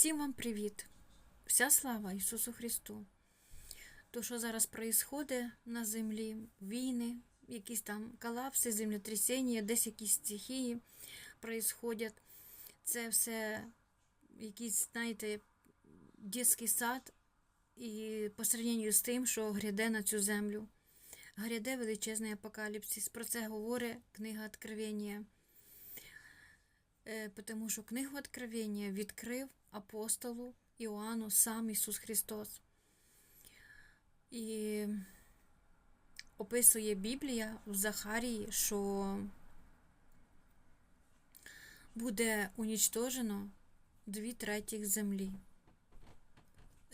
Всім вам привіт! Вся слава Ісусу Христу. То, що зараз происходить на землі, війни, якісь там колапси, землетрясіння, десь якісь стихії происходять, це все якийсь, знаєте, дитячий сад, і по сравненню з тим, що гряде на цю землю. Гряде величезний апокаліпсис. Про це говорить книга Откровення. Е, Тому що книгу Откровення відкрив апостолу Іоанну сам Ісус Христос. І описує Біблія в Захарії, що буде унічтожено дві третіх землі,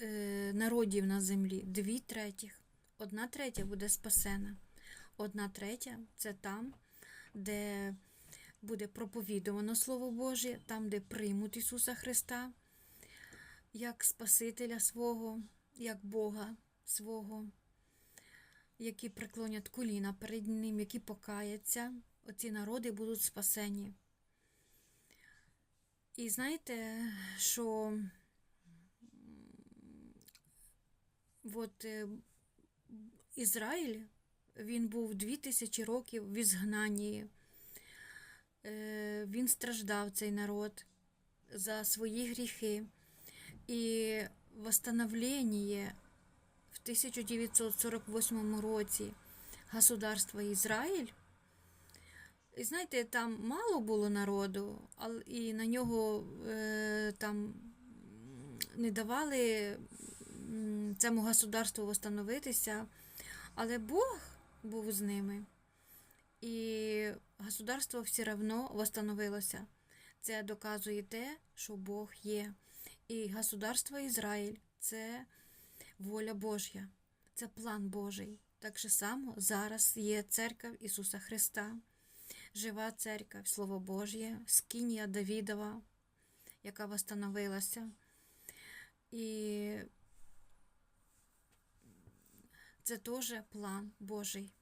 е, народів на землі, дві третіх. Одна третя буде спасена. Одна третя це там, де буде проповідувано Слово Боже, там, де приймуть Ісуса Христа як Спасителя свого, як Бога свого, які преклонять коліна перед Ним, які покаяться, оці народи будуть спасені. І знаєте, що от е, Ізраїль, він був 2000 років в ізгнанні. Е, Він страждав цей народ за свої гріхи. І восстановлення в 1948 році государства Ізраїль. І знаєте, там мало було народу, і на нього е, там не давали цьому государству восстановитися, але Бог був з ними. І государство все одно восстановилося. Це доказує те, що Бог є. І государство Ізраїль це воля Божя, це план Божий. Так само зараз є церква Ісуса Христа, жива церква, Слово Божє, скинія Давідова, яка восстановилася. І це теж план Божий.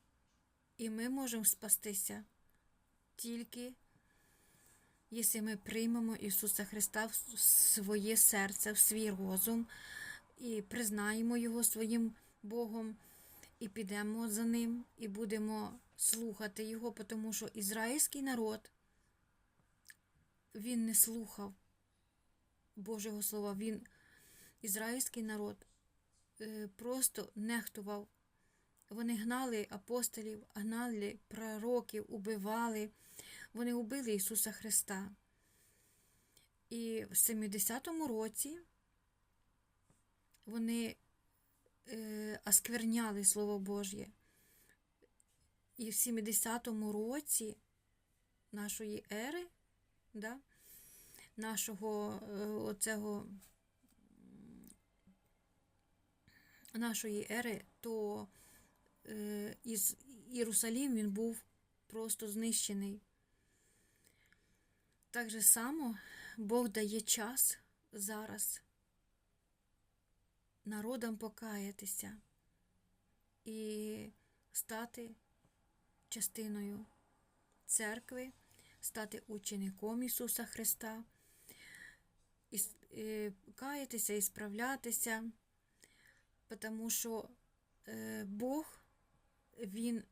І ми можемо спастися тільки якщо ми приймемо Ісуса Христа в своє серце, в свій розум і признаємо Його своїм Богом, і підемо за Ним, і будемо слухати Його, тому що ізраїльський народ, він не слухав Божого Слова, він, ізраїльський народ, е, просто нехтував. Вони гнали апостолів, гнали пророків, убивали. Вони убили Ісуса Христа. І в 70-му році вони е, оскверняли Слово Божє. І в 70-му році нашої ери, да, нашого е, оцього, нашої ери, то е, із Єрусалім він був просто знищений. Так же само Бог дає час зараз народам покаятися і стати частиною церкви, стати учеником Ісуса Христа, і, каятися і справлятися, тому що е, Бог, Він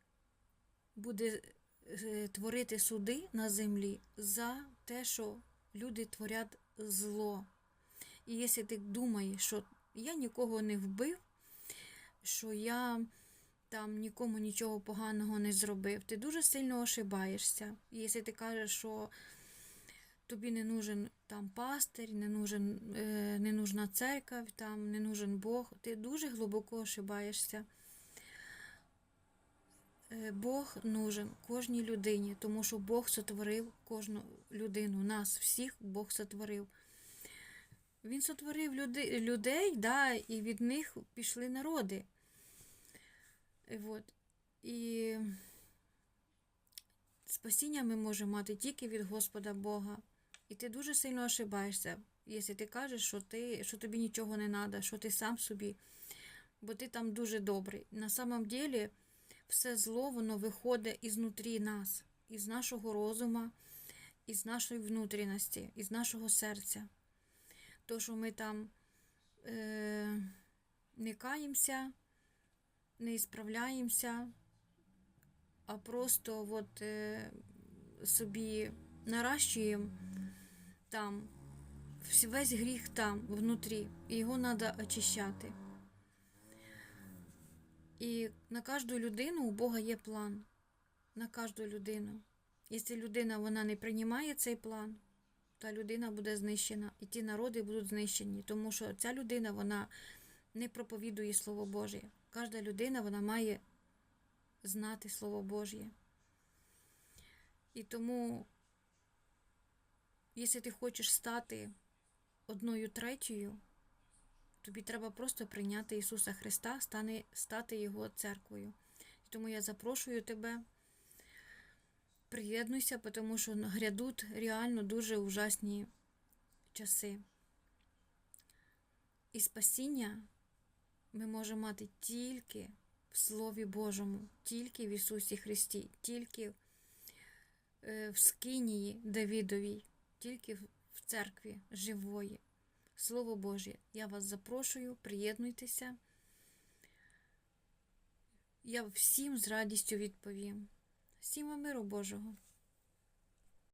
буде е, творити суди на землі за те, що люди творять зло. І якщо ти думаєш, що я нікого не вбив, що я там нікому нічого поганого не зробив, ти дуже сильно ошибаєшся. І якщо ти кажеш, що тобі не нужен там пастир, не нужен, е, не нужна церква, там не нужен Бог, ти дуже глибоко ошибаєшся. Е, Бог нужен кожній людині, тому що Бог сотворив кожну людину, нас всіх Бог сотворив. Він сотворив люди, людей, да, і від них пішли народи. І от. І спасіння ми можемо мати тільки від Господа Бога. І ти дуже сильно ошибаєшся, якщо ти кажеш, що ти, що тобі нічого не треба, що ти сам собі, бо ти там дуже добрий. На самом деле все зло воно виходить ізнутрі нас, із нашого розуму, із нашої внутрішності, із нашого серця. то, що ми там е, не каємося, не справляємося, а просто от, е, собі наращуємо там весь гріх там, внутрі, і його треба очищати. І на кожну людину у Бога є план. На кожну людину. Якщо людина вона не приймає цей план, та людина буде знищена, і ті народи будуть знищені, тому що ця людина вона не проповідує Слово Боже. Кожна людина вона має знати Слово Божє. І тому, якщо ти хочеш стати одною третьою, тобі треба просто прийняти Ісуса Христа, стане, стати Його церквою. Тому я запрошую тебе, приєднуйся, тому що грядуть реально дуже ужасні часи. І спасіння ми можемо мати тільки в Слові Божому, тільки в Ісусі Христі, тільки е, в Скинії Давідовій, тільки в церкві живої. Слово Боже, я вас запрошую, приєднуйтеся. Я всім з радістю відповім. Всім вам миру Божого.